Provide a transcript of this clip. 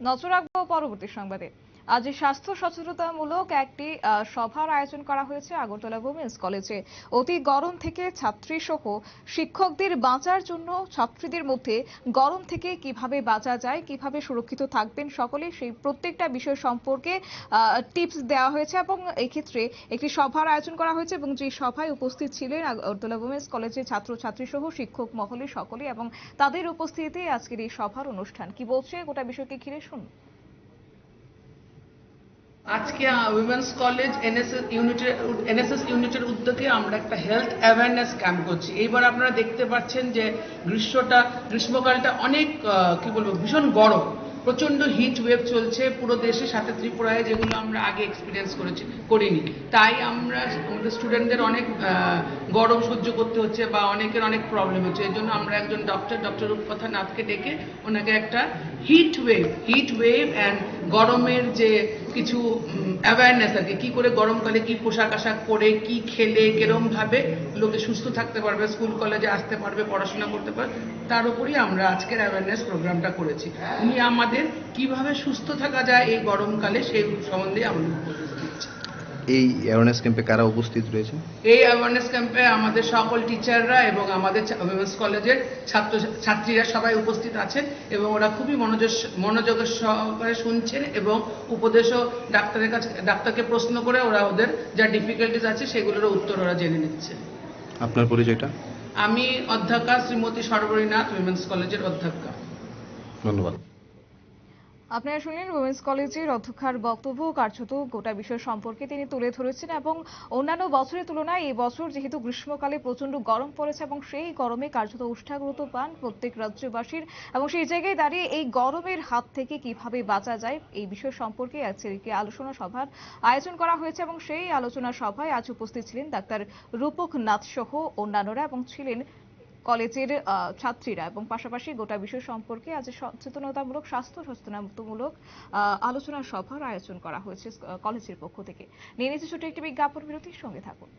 নজর রাখব পরবর্তী সংবাদে। আজ স্বাস্থ্য সচেতনতামূলক একটি সভার আয়োজন করা হয়েছে আগরতলা উমেন্স কলেজে অতি গরম থেকে ছাত্রী সহ শিক্ষকদের বাঁচার জন্য ছাত্রীদের মধ্যে গরম থেকে কীভাবে বাঁচা যায়, কীভাবে সুরক্ষিত থাকবেন সকলে, সেই প্রত্যেকটা বিষয় সম্পর্কে টিপস দেওয়া হয়েছে এবং এক্ষেত্রে একটি সভার আয়োজন করা হয়েছে এবং যে সভায় উপস্থিত ছিলেন আগরতলা উমেন্স কলেজের ছাত্রছাত্রী সহ শিক্ষক মহলে সকলে এবং তাদের উপস্থিতিতে আজকের এই সভার অনুষ্ঠান। কি বলছে গোটা বিষয়কে ঘিরে শুনুন। আজকে উইমেন্স কলেজ এনএসএস ইউনিটের এনএসএস ইউনিটের উদ্যোগে আমরা একটা হেলথ অ্যাওয়ারনেস ক্যাম্প করছি। এইবার আপনারা দেখতে পাচ্ছেন যে গ্রীষ্মটা, গ্রীষ্মকালটা অনেক কি বলব, ভীষণ গরম। প্রচণ্ড হিট ওয়েভ চলছে পুরো দেশে, সাথে ত্রিপুরায়, যেগুলো আমরা আগে এক্সপিরিয়েন্স করেছি, করিনি। তাই আমরা আমাদের স্টুডেন্টদের অনেক গরম সহ্য করতে হচ্ছে বা অনেকের অনেক প্রবলেম হচ্ছে। এই জন্য আমরা একজন ডক্টর ডক্টর রূপকথা নাথকে ডেকে ওনাকে একটা heat wave heat wave and গরমের যে কিছু অ্যাওয়ারনেস আর কি কি করে গরমকালে কি পোশাক আশাক করে কি খেলে কীরমভাবে লোকে সুস্থ থাকতে পারবে স্কুল কলেজে আসতে পারবে, পড়াশোনা করতে পারবে, তার উপরই আমরা আজকের অ্যাওয়ারনেস প্রোগ্রামটা করেছি। উনি আমাদের কীভাবে সুস্থ থাকা যায় এই গরমকালে সেই সম্বন্ধে আমাদের উপদেশ দিচ্ছেন এই অ্যাওয়ারনেস ক্যাম্পে কারা উপস্থিত রয়েছে? এই অ্যাওয়ারনেস ক্যাম্পে আমাদের সকল টিচাররা এবং আমাদের উইমেন্স কলেজের ছাত্র ছাত্রীরা সবাই উপস্থিত আছেন এবং ওরা খুবই মনোযোগ মনোযোগের সহকারে শুনছেন এবং উপদেশও ডাক্তারের কাছে ডাক্তারকে প্রশ্ন করে ওরা ওদের যা ডিফিকাল্টিস আছে সেগুলোর উত্তর ওরা জেনে নিচ্ছে। আপনার পরিচয়টা? আমি অধ্যক্ষা শ্রীমতী সর্বরীনাথ উইমেন্স কলেজের অধ্যক্ষা। ধন্যবাদ। আপনারা শুনলেন উমেন্স কলেজের অধ্যক্ষার বক্তব্য, কার্যত গোটা বিষয় সম্পর্কে তিনি তুলে ধরেছেন এবং অন্যান্য বছরের তুলনায় এই বছর যেহেতু গ্রীষ্মকালে প্রচণ্ড গরম পড়েছে এবং সেই গরমে কার্যত উষ্ঠাগ্রত পান প্রত্যেক রাজ্যবাসীর এবং সেই জায়গায় দাঁড়িয়ে এই গরমের হাত থেকে কীভাবে বাঁচা যায় এই বিষয় সম্পর্কে একটি আলোচনা সভার আয়োজন করা হয়েছে এবং সেই আলোচনা সভায় আজ উপস্থিত ছিলেন ডাক্তার রূপক নাথ সহ অন্যান্যরা এবং ছিলেন কলেজের ছাত্রীরা। এবং পাশাপাশি গোটা বিষয় সম্পর্কে আজ সচেতনতামূলক, স্বাস্থ্য সচেতনতামূলক আলোচনা সভার আয়োজন করা হয়েছে কলেজের পক্ষ থেকে। নিয়ে নিচ্ছে ছোট একটি বিজ্ঞাপন বিরতির সঙ্গে থাকুন।